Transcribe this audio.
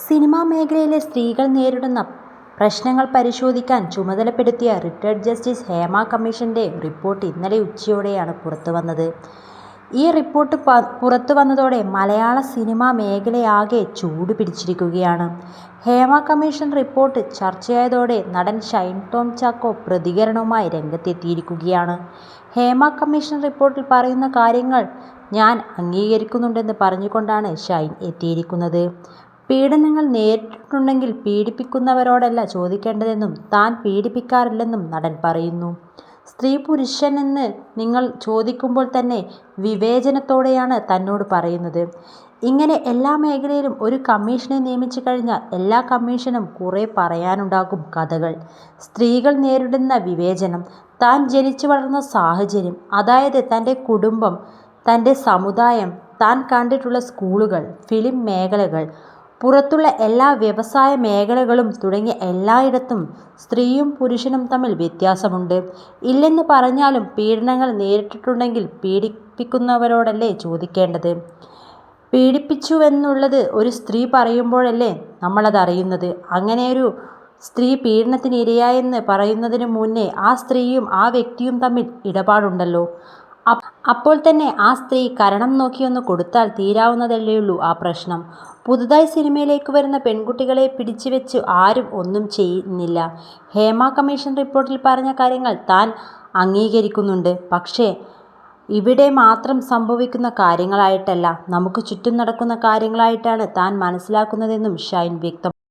Cinema മേഖലയിലെ സ്ത്രീകൾ നേരിടുന്ന പ്രശ്നങ്ങൾ പരിശോധിക്കാൻ ചുമതലപ്പെടുത്തിയ റിട്ടയർഡ് ജസ്റ്റിസ് ഹേമ കമ്മീഷന്റെ റിപ്പോർട്ട് ഇന്നലെ ഉച്ചയോടെയാണ് പുറത്തുവന്നത്. ഈ റിപ്പോർട്ട് പുറത്തു വന്നതോടെ മലയാള സിനിമാ മേഖലയാകെ ചൂട് പിടിച്ചിരിക്കുകയാണ് ഹേമ കമ്മീഷൻ റിപ്പോർട്ട് ചർച്ചയായതോടെ നടൻ ഷൈൻ ടോം ചാക്കോ പ്രതികരണവുമായി രംഗത്തെത്തിയിരിക്കുകയാണ്. ഹേമ കമ്മീഷൻ റിപ്പോർട്ടിൽ പറയുന്ന കാര്യങ്ങൾ ഞാൻ അംഗീകരിക്കുന്നുണ്ടെന്ന് പറഞ്ഞുകൊണ്ടാണ് ഷൈൻ എത്തിയിരിക്കുന്നത്. പീഡനങ്ങൾ നേരിട്ടിട്ടുണ്ടെങ്കിൽ പീഡിപ്പിക്കുന്നവരോടല്ല ചോദിക്കേണ്ടതെന്നും താൻ പീഡിപ്പിക്കാറില്ലെന്നും നടൻ പറയുന്നു. സ്ത്രീ പുരുഷനെന്ന് നിങ്ങൾ ചോദിക്കുമ്പോൾ തന്നെ വിവേചനത്തോടെയാണ് തന്നോട് പറയുന്നത്. ഇങ്ങനെ എല്ലാ മേഖലയിലും ഒരു കമ്മീഷനെ നിയമിച്ചു കഴിഞ്ഞാൽ എല്ലാ കമ്മീഷനും കുറേ പറയാനുണ്ടാകും കഥകൾ. സ്ത്രീകൾ നേരിടുന്ന വിവേചനം, താൻ ജനിച്ചു വളർന്ന സാഹചര്യം, അതായത് തന്റെ കുടുംബം, തന്റെ സമുദായം, താൻ കണ്ടിട്ടുള്ള സ്കൂളുകൾ, ഫിലിം മേഖലകൾ, പുറത്തുള്ള എല്ലാ വ്യവസായ മേഖലകളും തുടങ്ങിയ എല്ലായിടത്തും സ്ത്രീയും പുരുഷനും തമ്മിൽ വ്യത്യാസമുണ്ട്. ഇല്ലെന്ന് പറഞ്ഞാലും പീഡനങ്ങൾ നേരിട്ടിട്ടുണ്ടെങ്കിൽ പീഡിപ്പിക്കുന്നവരോടല്ലേ ചോദിക്കേണ്ടത്. പീഡിപ്പിച്ചുവെന്നുള്ളത് ഒരു സ്ത്രീ പറയുമ്പോഴല്ലേ നമ്മളതറിയുന്നത്. അങ്ങനെയൊരു സ്ത്രീ പീഡനത്തിന് ഇരയായെന്ന് പറയുന്നതിനു മുന്നേ ആ സ്ത്രീയും ആ വ്യക്തിയും തമ്മിൽ ഇടപാടുണ്ടല്ലോ. അപ്പോൾ തന്നെ ആ സ്ത്രീ കരണം നോക്കിയൊന്ന് കൊടുത്താൽ തീരാവുന്നതല്ലേയുള്ളൂ ആ പ്രശ്നം. പുതുതായി സിനിമയിലേക്ക് വരുന്ന പെൺകുട്ടികളെ പിടിച്ചുവെച്ച് ആരും ഒന്നും ചെയ്യുന്നില്ല. ഹേമ കമ്മീഷൻ റിപ്പോർട്ടിൽ പറഞ്ഞ കാര്യങ്ങൾ താൻ അംഗീകരിക്കുന്നുണ്ട്. പക്ഷേ ഇവിടെ മാത്രം സംഭവിക്കുന്ന കാര്യങ്ങളായിട്ടല്ല, നമുക്ക് ചുറ്റും നടക്കുന്ന കാര്യങ്ങളായിട്ടാണ് താൻ മനസ്സിലാക്കുന്നതെന്നും ഷൈൻ വ്യക്തമാക്കി.